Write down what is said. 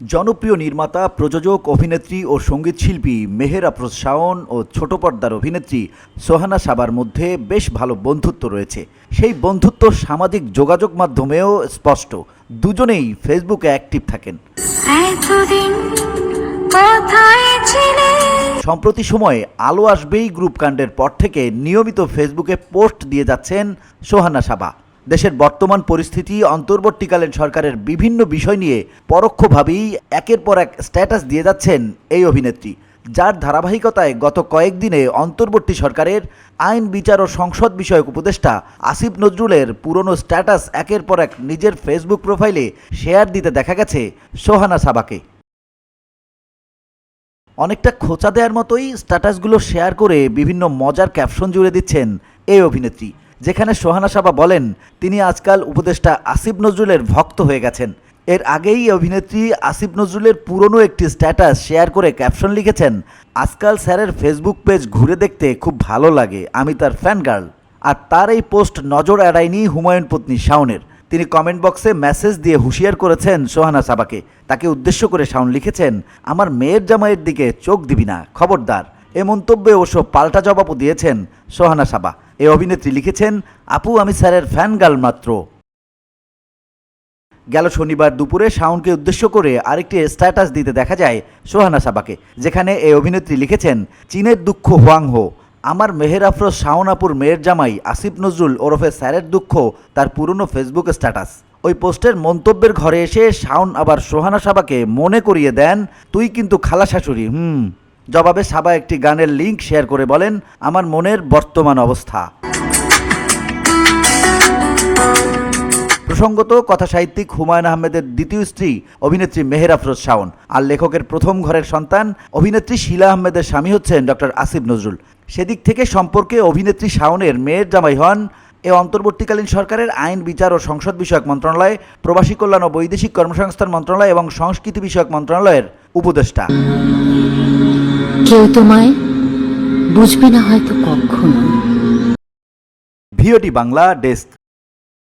জনপ্রিয় নির্মাতা প্রযোজক অভিনেত্রী ও সঙ্গীতশিল্পী মেহের আফরোজ শাওন ও ছোট পর্দার অভিনেত্রী সোহানা সাবার মধ্যে বেশ ভালো বন্ধুত্ব রয়েছে। সেই বন্ধুত্ব সামাজিক যোগাযোগ মাধ্যমেও স্পষ্ট। দুজনেই ফেসবুকে অ্যাক্টিভ থাকেন। সম্প্রতি সময়ে আলো আসবেই গ্রুপ কাণ্ডের পর থেকে নিয়মিত ফেসবুকে পোস্ট দিয়ে যাচ্ছেন সোহানা সাবা দেশের বর্তমান পরিস্থিতি, অন্তর্বর্তীকালীন সরকারের বিভিন্ন বিষয় নিয়ে পরোক্ষভাবেই একের পর এক স্ট্যাটাস দিয়ে যাচ্ছেন এই অভিনেত্রী। যার ধারাবাহিকতায় গত কয়েকদিনে অন্তর্বর্তী সরকারের আইন, বিচার ও সংসদ বিষয়ক উপদেষ্টা আসিফ নজরুলের পুরনো স্ট্যাটাস একের পর এক নিজের ফেসবুক প্রোফাইলে শেয়ার দিতে দেখা গেছে সোহানা সাবাকে। অনেকটা খোঁচা দেওয়ার মতোই স্ট্যাটাসগুলো শেয়ার করে বিভিন্ন মজার ক্যাপশন জুড়ে দিচ্ছেন এই অভিনেত্রী। যেখানে সোহানা সাবা বলেন, তিনি আজকাল উপদেষ্টা আসিফ নজরুলের ভক্ত হয়ে গেছেন। এর আগেই অভিনেত্রী আসিফ নজরুলের পুরনো একটি স্ট্যাটাস শেয়ার করে ক্যাপশন লিখেছেন, আজকাল স্যারের ফেসবুক পেজ ঘুরে দেখতে খুব ভালো লাগে, আমি তার ফ্যান গার্ল। আর তার এই পোস্ট নজর এড়ায়নি হুমায়ুন পত্নী শাওনের। তিনি কমেন্ট বক্সে মেসেজ দিয়ে হুঁশিয়ার করেছেন সোহানা সাবাকে। তাকে উদ্দেশ্য করে শাওন লিখেছেন, আমার মেয়ের জামাইয়ের দিকে চোখ দিবি না, খবরদার। এ মন্তব্যে অবশ্য পাল্টা জবাবও দিয়েছেন সোহানা সাবা। এ অভিনেত্রী লিখেছেন, আপু, আমি স্যারের ফ্যান গার্ল মাত্র। গেল শনিবার দুপুরে শাওনকে উদ্দেশ্য করে আরেকটি স্ট্যাটাস দিতে দেখা যায় সোহানা সাবাকে, যেখানে এই অভিনেত্রী লিখেছেন, চীনের দুঃখ হোয়াং হো। আমার মেহের আফরোজ শাওনাপুর মেয়ের জামাই আসিফ নজরুল ওরফে স্যারের দুঃখ, তার পুরনো ফেসবুক স্ট্যাটাস। ওই পোস্টের মন্তব্যের ঘরে এসে শাওন আবার সোহানা সাবাকে মনে করিয়ে দেন, তুই কিন্তু খালা শাশুড়ি হুম। জবাবে সাবা একটি গানের লিংক শেয়ার করে বলেন, আমার মনের বর্তমান অবস্থা। প্রসঙ্গত কথা সাহিত্যিক হুমায়ুন আহমেদের দ্বিতীয় স্ত্রী অভিনেত্রী মেহের আফরোজ শাওন আর লেখকের প্রথম ঘরের সন্তান অভিনেত্রী শিলা আহমেদের স্বামী হচ্ছেন ডক্টর আসিফ নজরুল। সেদিক থেকে সম্পর্কে অভিনেত্রী শাওনের মেয়ের জামাই হন এ অন্তর্বর্তীকালীন সরকারের আইন, বিচার ও সংসদ বিষয়ক মন্ত্রণালয়, প্রবাসী কল্যাণ ও বৈদেশিক কর্মসংস্থান মন্ত্রণালয় এবং সংস্কৃতি বিষয়ক মন্ত্রণালয়ের উপদেষ্টা। কেউ তোমায় বুঝবে না হয়তো কখনো। VOT Bangla desk.